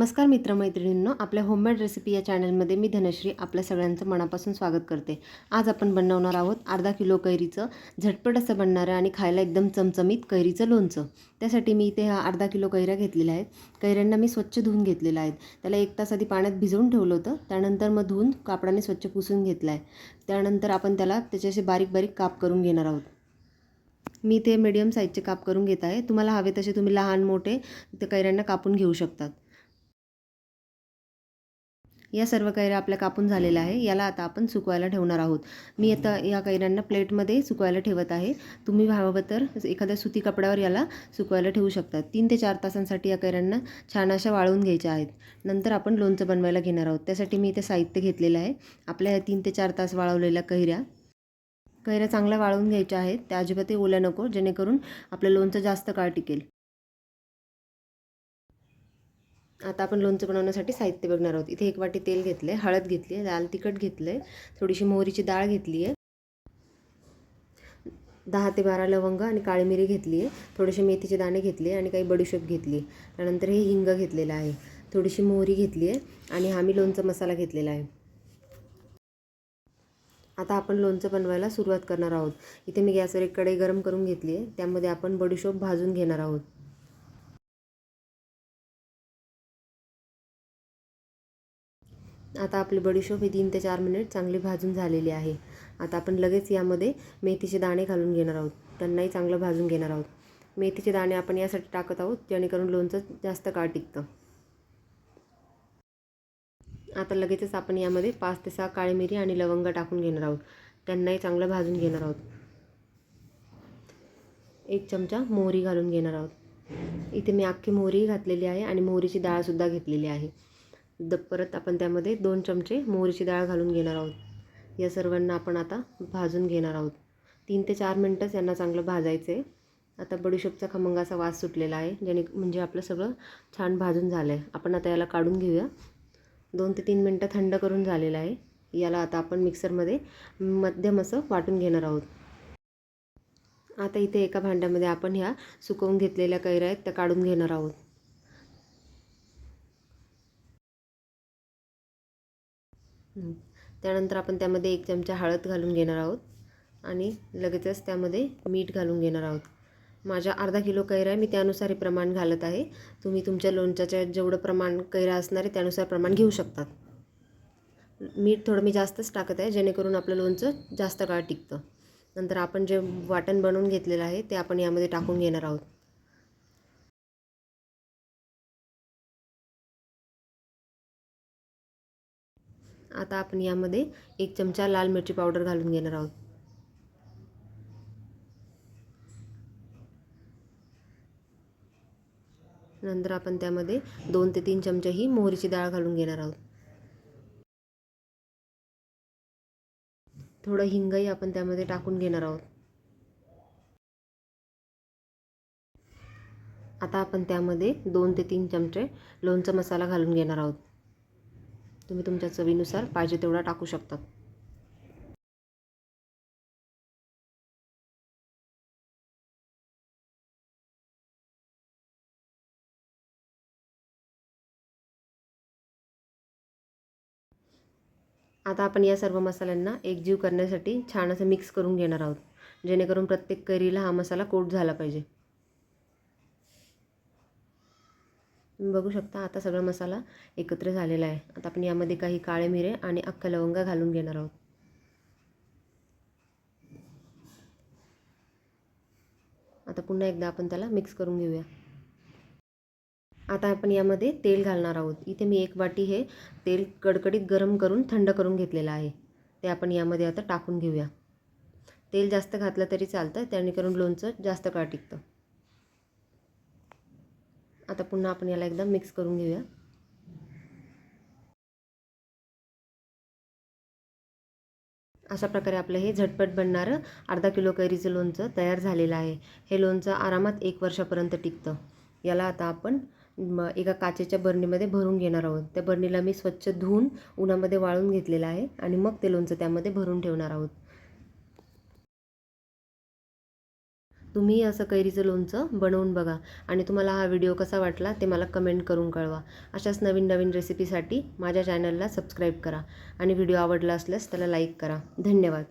नमस्कार मित्रमैत्रिणींनो आपल्या homemade recipe या चॅनलमध्ये मी धनश्री आपल्या सगळ्यांचं मनापासून स्वागत करते. आज आपण बनवणार आहोत अर्धा किलो कैरीचं झटपट असं बनणारं आणि खायला एकदम चमचमीत कैरीचं लोणचं. त्यासाठी मी इथे हा अर्धा किलो कैऱ्या घेतलेल्या आहेत. कैऱ्यांना मी स्वच्छ धुवून घेतलेल्या आहेत. त्याला एक तास आधी पाण्यात भिजवून ठेवलं होतं. त्यानंतर मग धुवून कापडाने स्वच्छ पुसून घेतला आहे त्यानंतर आपण त्याला त्याच्याशी बारीक बारीक काप करून घेणार आहोत. मी ते मीडियम साईजचे काप करून घेत आहे. तुम्हाला हवे तसे तुम्ही लहान मोठे ते कैऱ्यांना कापून घेऊ शकतात. या सर्व कैऱ्या आपल्या कापून झालेल्या आहे. याला आता आपण सुकवायला ठेवणार आहोत. मी आता या कैऱ्यांना प्लेटमध्ये सुकवायला ठेवत आहे. तुम्ही व्हावं तर एखाद्या सुती कपड्यावर याला सुकवायला ठेवू शकता. तीन ते चार तासांसाठी या कैऱ्यांना छान अशा वाळवून घ्यायच्या आहेत. नंतर आपण लोणचं बनवायला घेणार आहोत. त्यासाठी मी इथे साहित्य घेतलेलं आहे. आपल्या ह्या तीन ते चार तास वाळवलेल्या कैऱ्या. कैऱ्या चांगल्या वाळवून घ्यायच्या आहेत. त्या अजिबात ओल्या नको जेणेकरून आपलं लोणचं जास्त काळ टिकेल. आता आपण लोणचं बनवण्यासाठी साहित्य बघणार आहोत. इथे एक वाटी तेल घेतलं आहे हळद घेतली आहे लाल तिखट घेतलं आहे थोडीशी मोहरीची डाळ घेतली आहे दहा ते बारा लवंग आणि काळी मिरी घेतली आहे थोडेसे मेथीचे दाणे घेतले आणि काही बडीशोप घेतली आहे त्यानंतर हे हिंग घेतलेलं आहे. थोडीशी मोहरी घेतली आहे आणि हा मी लोणचं मसाला घेतलेला आहे. आता आपण लोणचं बनवायला सुरुवात करणार आहोत. इथे मी गॅसवर एक कढई गरम करून घेतली आहे त्यामध्ये आपण बडीशोप भाजून घेणार आहोत. आता आपली बडीशोप ही तीन ते चार मिनिट चांगली भाजून झालेली आहे. आता आपण लगेच यामध्ये मेथीचे दाणे घालून घेणार आहोत. त्यांनाही चांगलं भाजून घेणार आहोत. मेथीचे दाणे आपण यासाठी टाकत आहोत जेणेकरून लोणचं जास्त काळ टिकतं. आता लगेचच आपण यामध्ये पाच ते सहा काळी मिरी आणि लवंग टाकून घेणार आहोत. त्यांनाही चांगलं भाजून घेणार आहोत. एक चमचा मोहरी घालून घेणार आहोत. इथे मी अख्खी मोहरी घातलेली आहे आणि मोहरीची डाळसुद्धा घेतलेली आहे. द परत आपण त्यामध्ये दोन चमचे मोहरीची डाळ घालून घेणार आहोत. या सर्वांना आपण आता भाजून घेणार आहोत. तीन ते चार मिनटंच यांना चांगलं भाजायचं आहे आता बडीशोपचा खमंगाचा वास सुटलेला आहे ज्याने म्हणजे आपलं सगळं छान भाजून झालं आहे आपण आता याला काढून घेऊया. दोन ते तीन मिनटं थंड करून झालेलं आहे. याला आता आपण मिक्सरमध्ये मध्यम असं वाटून घेणार आहोत. आता इथे एका भांड्यामध्ये आपण ह्या सुकवून घेतलेल्या कैऱ्या आहेत त्या काढून घेणार आहोत. त्यानंतर आपण त्यामध्ये एक चमचा हळद घालून घेणार आहोत आणि लगेचच त्यामध्ये मीठ घालून घेणार आहोत. माझ्या अर्धा किलो कैरा आहे मी त्यानुसार हे प्रमाण घालत आहे. तुम्ही तुमच्या लोणच्याच्या जेवढं प्रमाण कैरा असणार आहे त्यानुसार प्रमाण घेऊ शकतात. मीठ थोडं मी जास्तच टाकत आहे जेणेकरून आपलं लोणचं जास्त काळ टिकतं. नंतर आपण जे वाटण बनवून घेतलेलं आहे ते आपण यामध्ये टाकून घेणार आहोत. आता आपण यामध्ये एक चमचा लाल मिरची पावडर घालून घेणार आहोत. नंतर आपण त्यामध्ये दोन ते तीन चमचे ही मोहरीची डाळ घालून घेणार आहोत. थोडं हिंगही आपण त्यामध्ये टाकून घेणार आहोत. आता आपण त्यामध्ये दोन ते तीन चमचे लोणचं मसाला घालून घेणार आहोत. तुम्ही तुमच्या चवीनुसार पाहिजे तेवढा टाकू शकतात आता आपण या सर्व मसाल्यांना एकजीव करण्यासाठी छान असं मिक्स करून घेणार आहोत. जेणेकरून प्रत्येक कैरीला हा मसाला कोट झाला पाहिजे. तुम्ही बघू शकता आता सगळा मसाला एकत्र झालेला आहे. आता आपण यामध्ये काही काळे मिरे आणि अख्खा लवंगा घालून घेणार आहोत. आता पुन्हा एकदा आपण त्याला मिक्स करून घेऊया. आता आपण यामध्ये तेल घालणार आहोत. इथे मी एक वाटी हे तेल कडकडीत गरम करून थंड करून घेतलेलं आहे. ते आपण यामध्ये आता टाकून घेऊया. तेल जास्त घातलं तरी चालतं त्याने करून लोणचं जास्त काळ टिकतं. आता पुन्हा आपण याला एकदा मिक्स करून घेऊया. अशा प्रकारे आपलं हे झटपट बनणारं अर्धा किलो कैरीचं लोणचं तयार झालेलं आहे. हे लोणचं आरामात एक वर्षापर्यंत टिकतं. याला आता आपण एका काचेच्या बरणीमध्ये भरून घेणार आहोत. त्या बरणीला मी स्वच्छ धुवून उन्हामध्ये वाळून घेतलेलं आहे आणि मग ते लोणचं त्यामध्ये भरून ठेवणार आहोत. तुम्ही असं कैरीचं लोणचं बनवून बघा. आणि तुम्हाला हा व्हिडिओ कसा वाटला ते मला कमेंट करून कळवा. अशाच नवीन नवीन रेसिपीसाठी माझ्या चॅनलला सबस्क्राईब करा. आणि व्हिडिओ आवडला असल्यास त्याला लाईक करा. धन्यवाद.